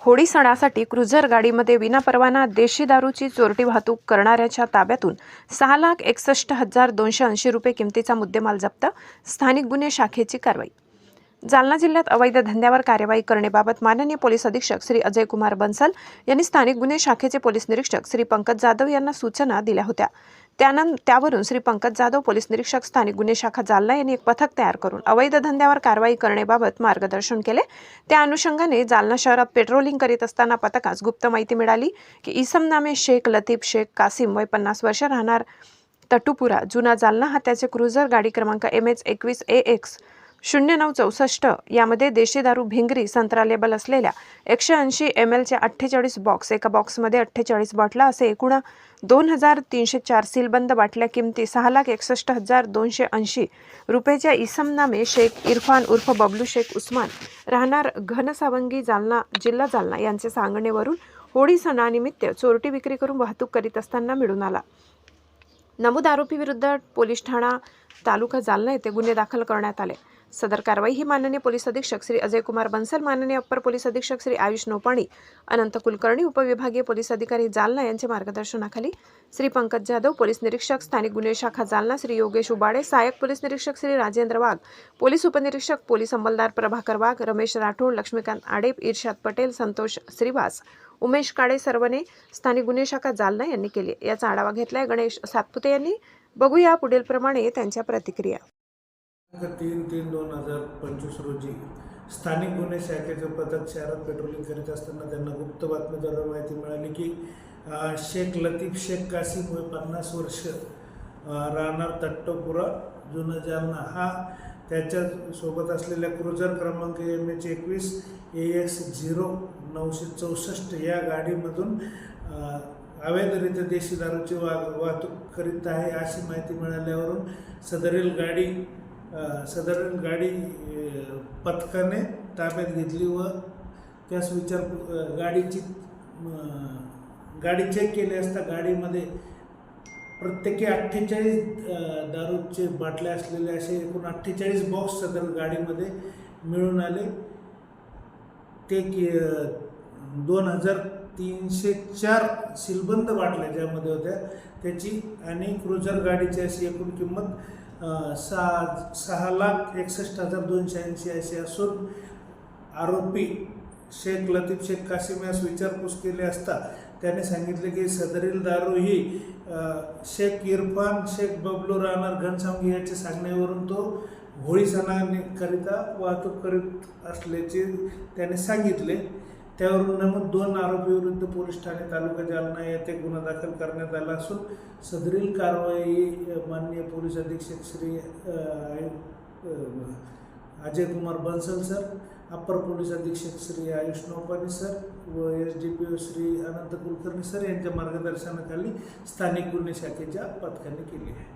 होळी सणासाठी क्रुझर गाडीमध्ये विनापरवाना देशी दारूची चोरटी वाहतूक करणाऱ्याच्या ताब्यातून सहा लाख एकसष्ट हजार दोनशे ऐंशी रुपये किमतीचा मुद्देमाल जप्त. स्थानिक गुन्हे शाखेची कारवाई. जालना जिल्ह्यात अवैध धंद्यावर कार्यवाही करण्याबाबत माननीय पोलीस अधीक्षक श्री अजय कुमार बन्सल यांनी स्थानिक गुन्हे शाखेचे पोलीस निरीक्षक श्री पंकज जाधव यांना सूचना दिल्या होत्या. त्यानं त्यावरून श्री पंकज जाधव पोलीस निरीक्षक स्थानिक गुन्हे शाखा जालना यांनी एक पथक तयार करून अवैध धंद्यावर कारवाई करण्याबाबत मार्गदर्शन केले. त्या अनुषंगाने जालना शहरात पेट्रोलिंग करीत असताना पथकास गुप्त माहिती मिळाली की इसम नामे शेख लतीफ शेख कासिम वय पन्नास वर्ष राहणार तटुपुरा. जुना जालना हा त्याचे क्रुझर गाडी क्रमांक एम एच एकवीस ए एक्स शून्य नऊ चौसष्ट यामध्ये देशी दारू भिंगरी संत्रा लेबल असलेल्या एकशे ऐंशी एम एलचे अठ्ठेचाळीस बॉक्स एका बॉक्समध्ये अठ्ठेचाळीस बाटला असे एकूण दोन हजार तीनशे चार सीलबंद बाटल्या किमती सहा लाख एकसष्ट हजार दोनशे ऐंशी रुपयेच्या इसम नामे शेख इरफान उर्फ बबलू शेख उस्मान राहणार घनसावंगी जालना जिल्हा जालना यांचे सांगणेवरून होळी सणानिमित्त चोरटी विक्री करून वाहतूक करीत असताना मिळून आला. नमूद आरोपीविरुद्ध पोलीस ठाणा तालुका जालना येथे गुन्हे दाखल करण्यात आले. सदर कारवाई ही माननीय पोलीस अधीक्षक श्री अजय कुमार बन्सल माननीय अप्पर पोलीस अधीक्षक श्री आयुष नोपाणी अनंत कुलकर्णी उपविभागीय पोलीस अधिकारी जालना यांच्या मार्गदर्शनाखाली श्री पंकज जाधव पोलीस निरीक्षक स्थानिक गुन्हे शाखा जालना श्री योगेश उबाडे सहाय्यक पोलीस निरीक्षक श्री राजेंद्र वाघ पोलीस उपनिरीक्षक पोलीस अंमलदार प्रभाकर वाघ रमेश राठोड लक्ष्मीकांत आडेप इर्शाद पटेल संतोष श्रीवास उमेश काळे सर्वने स्थानिक गुन्हे शाखा जालना यांनी केली याचा आढावा घेतलाय गणेश सातपुते यांनी. बघूया पुढील प्रमाणे त्यांच्या प्रतिक्रिया. तीन तीन दोन हजार पंचवीस रोजी स्थानिक गुन्हे शाखेचं पथक शहरात पेट्रोलिंग करीत असताना त्यांना गुप्त बातमीद्वारे माहिती मिळाली की शेख लतीफ शेख कासिम वय पन्नास वर्ष राहणार तट्टपुरा जुना जालना. हा त्याच्यासोबत असलेल्या क्रुझर क्रमांक एम एच एकवीस ए एक्स झिरो नऊशे चौसष्ट या गाडीमधून अवैधरित्या देशी दारूची वा वाहतूक करीत आहे अशी माहिती मिळाल्यावरून सदरील गाडी सदरील गाडी पथकाने ताब्यात घेतली व त्यास विचार गाडीची गाडी चेक केली असता गाडीमध्ये प्रत्येकी अठ्ठेचाळीस दारूचे बाटल्या असलेले असे एकूण अठ्ठेचाळीस बॉक्स सदर गाडीमध्ये मिळून आले. ते की दोन हजार तीनशे चार सिलबंद बाटल्या ज्यामध्ये होत्या त्याची आणि क्रुझर गाडीची अशी एकूण किंमत सहा सहा लाख एकसष्ट हजार दोनशे ऐंशी अशी असून आरोपी शेख लतीफ शेख कासिम यास विचारपूस केली असता त्याने सांगितले की सदरील दारू ही शेख इरफान शेख बबलू राहणार घनसावंगी याच्या सांगण्यावरून तो होळी सणाकरिता वाहतूक करीत असल्याचे त्याने सांगितले. त्यावरून नमूद दोन आरोपीविरुद्ध पोलीस ठाणे तालुका जालना येथे गुन्हा दाखल करण्यात आला असून सदरील कारवाई माननीय पोलीस अधीक्षक श्री आयुक्त अजय कुमार बन्सल सर अप्पर पोलीस अधीक्षक श्री आयुष नौपानी सर व S D P O Shri Anant Kulkarni sir यांच्या मार्गदर्शनाखाली स्थानिक गुन्हे शाखेच्या पथकाने केली आहे.